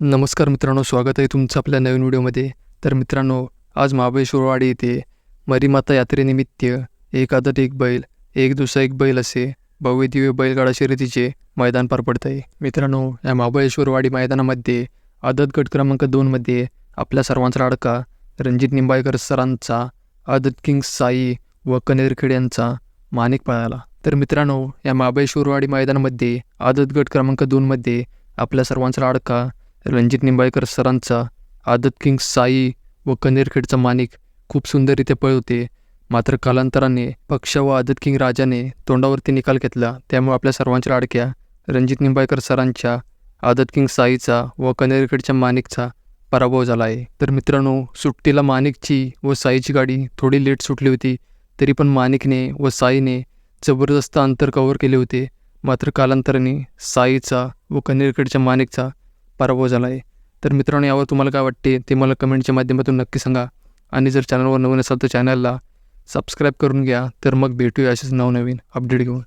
नमस्कार मित्रांनो स्वागत आहे तुमचं आपल्या नवीन व्हिडिओमध्ये. तर मित्रांनो आज महाबळेश्वरवाडी येथे मरीमाता यात्रेनिमित्त एक आदत एक बैल एक दुसरा एक बैल असे भव्य दिव्य बैलगाडा शर्यतीचे मैदान पार पडत आहे. मित्रांनो या महाबळेश्वरवाडी मैदानामध्ये आदत गट क्रमांक दोनमध्ये आपल्या सर्वांचा लाडका रणजित निंबाळकर सरांचा आदत किंग साई व कनेरखेड यांचा मानिक पळाला. तर मित्रांनो या महाबळेश्वरवाडी मैदानामध्ये आदत गट क्रमांक दोनमध्ये आपल्या सर्वांचा लाडका रणजित निंबाळकर सरांचा आदत किंग साई व कनेरखेडचा माणिक खूप सुंदररित्या पळवते मात्र कालांतराने पक्ष व आदत किंग राजाने तोंडावरती निकाल घेतला. त्यामुळे आपल्या सर्वांच्या लाडक्या रणजित निंबाळकर सरांच्या आदत किंग साईचा व कनेरखेडच्या माणिकचा पराभव झाला आहे. तर मित्रांनो सुट्टीला माणिकची व साईची गाडी थोडी लेट सुटली होती तरी पण माणिकने व साईने जबरदस्त अंतर कव्हर केले होते. मात्र कालांतराने साईचा व कनेरखेडच्या माणिकचा पराभव झाला आहे तर मित्रांनो यावर तुम्हाला काय वाटते ते मला कमेंटच्या माध्यमातून नक्की सांगा. आणि जर चॅनलवर नवीन असाल तर चॅनलला सबस्क्राईब करून घ्या. तर मग भेटूया असेच नवनवीन अपडेट घेऊन.